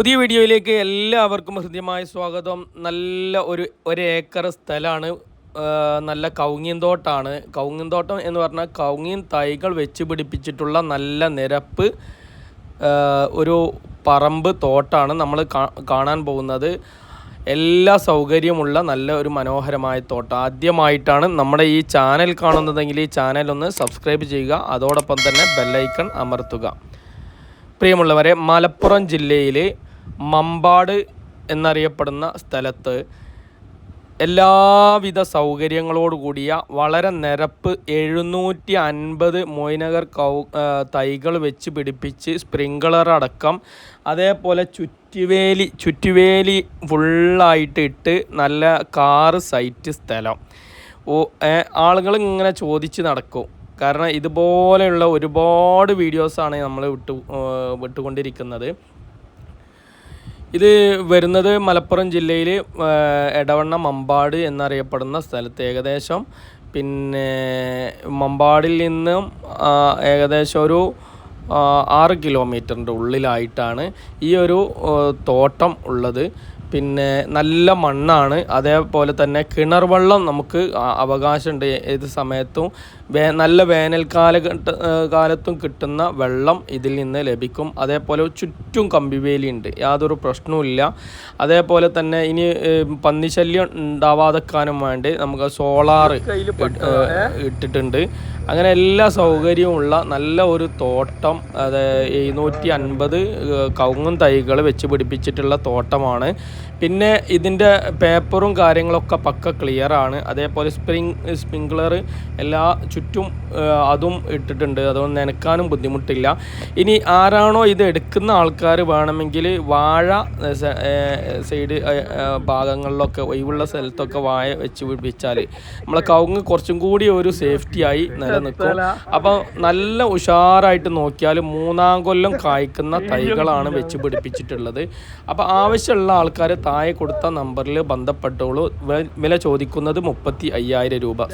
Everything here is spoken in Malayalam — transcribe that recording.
പുതിയ വീഡിയോയിലേക്ക് എല്ലാവർക്കും ഹൃദ്യമായ സ്വാഗതം. നല്ല ഒരു ഒരു ഏക്കർ സ്ഥലമാണ് നല്ല കൗങ്ങിൻ തോട്ടാണ്. കൗങ്ങിൻ തോട്ടം എന്ന് പറഞ്ഞാൽ കൗങ്ങിൻ തൈകൾ വെച്ച് പിടിപ്പിച്ചിട്ടുള്ള നല്ല നിരപ്പ് ഒരു പറമ്പ് തോട്ടാണ് നമ്മൾ കാണാൻ പോകുന്നത്. എല്ലാ സൗകര്യമുള്ള നല്ല ഒരു മനോഹരമായ തോട്ടം. ആദ്യമായിട്ടാണ് നമ്മുടെ ഈ ചാനൽ കാണുന്നതെങ്കിൽ ഈ ചാനൽ ഒന്ന് സബ്സ്ക്രൈബ് ചെയ്യുക. അതോടൊപ്പം തന്നെ ബെല്ലൈക്കൺ അമർത്തുക. പ്രിയമുള്ളവരെ മലപ്പുറം ജില്ലയിൽ മമ്പാട് എന്നറിയപ്പെടുന്ന സ്ഥലത്ത് എല്ലാവിധ സൗകര്യങ്ങളോട് കൂടിയ വളരെ നിരപ്പ് എഴുന്നൂറ്റി അൻപത് മൊയ്നഗർ കൗ തൈകൾ വെച്ച് പിടിപ്പിച്ച് സ്പ്രിങ്ക്ളർ അടക്കം അതേപോലെ ചുറ്റുവേലി ചുറ്റുവേലി ഫുള്ളായിട്ട് ഇട്ട് നല്ല കാറ് സൈറ്റ് സ്ഥലം. ഓ ആളുകൾ ഇങ്ങനെ ചോദിച്ച് നടക്കും. കാരണം ഇതുപോലെയുള്ള ഒരുപാട് വീഡിയോസാണ് നമ്മൾ വിട്ടു വിട്ടുകൊണ്ടിരിക്കുന്നത്. ഇത് വരുന്നത് മലപ്പുറം ജില്ലയിൽ എടവണ്ണ മമ്പാട് എന്നറിയപ്പെടുന്ന സ്ഥലത്ത് ഏകദേശം. പിന്നെ മമ്പാടിൽ നിന്നും ഏകദേശം ഒരു ആറ് കിലോമീറ്ററിന്റെ ഉള്ളിലായിട്ടാണ് ഈ ഒരു തോട്ടം ഉള്ളത്. പിന്നെ നല്ല മണ്ണാണ്. അതേപോലെ തന്നെ കിണർ വെള്ളം നമുക്ക് അവകാശമുണ്ട് ഏത് സമയത്തും. വേ നല്ല വേനൽക്കാല കാലത്തും കിട്ടുന്ന വെള്ളം ഇതിൽ നിന്ന് ലഭിക്കും. അതേപോലെ ചുറ്റും കമ്പിവേലി ഉണ്ട് യാതൊരു പ്രശ്നവുമില്ല അതേപോലെ തന്നെ ഇനി പന്നിശല്യം ഉണ്ടാവാതെക്കാനും വേണ്ടി നമുക്ക് സോളാർ ഇട്ടിട്ടുണ്ട്. അങ്ങനെ എല്ലാ സൗകര്യവുമുള്ള നല്ല ഒരു തോട്ടം അത് എഴുന്നൂറ്റി അൻപത് കവുങ്ങും തൈകൾ വെച്ച് പിടിപ്പിച്ചിട്ടുള്ള തോട്ടമാണ്. പിന്നെ ഇതിന്റെ പേപ്പറും കാര്യങ്ങളൊക്കെ പക്ക ക്ലിയർ ആണ്. അതേപോലെ സ്പ്രിങ് സ്പ്രിങ്ക്ലർ എല്ലാ ചുറ്റും അതും ഇട്ടിട്ടുണ്ട്. അതുകൊണ്ട് നനക്കാനും ബുദ്ധിമുട്ടില്ല. ഇനി ആരാണോ ഇത് എടുക്കുന്ന ആൾക്കാർ വേണമെങ്കിൽ വാഴ സൈഡ് ഭാഗങ്ങളിലൊക്കെ ഒഴിവുള്ള സ്ഥലത്തൊക്കെ വാഴ വെച്ച് പിടിപ്പിച്ചാൽ നമ്മളെ കവുങ്ങ് കുറച്ചും കൂടി ഒരു സേഫ്റ്റി സേഫ്റ്റിയായി നിലനിൽക്കും. അപ്പോൾ നല്ല ഉഷാറായിട്ട് നോക്കിയാൽ മൂന്നാം കൊല്ലം കായ്ക്കുന്ന തൈകളാണ് വെച്ച് പിടിപ്പിച്ചിട്ടുള്ളത്. അപ്പോൾ ആവശ്യമുള്ള ആൾക്കാർ താഴെ കൊടുത്ത നമ്പറിൽ ബന്ധപ്പെട്ടോളൂ. വില ചോദിക്കുന്നത് മുപ്പത്തി അയ്യായിരം രൂപ.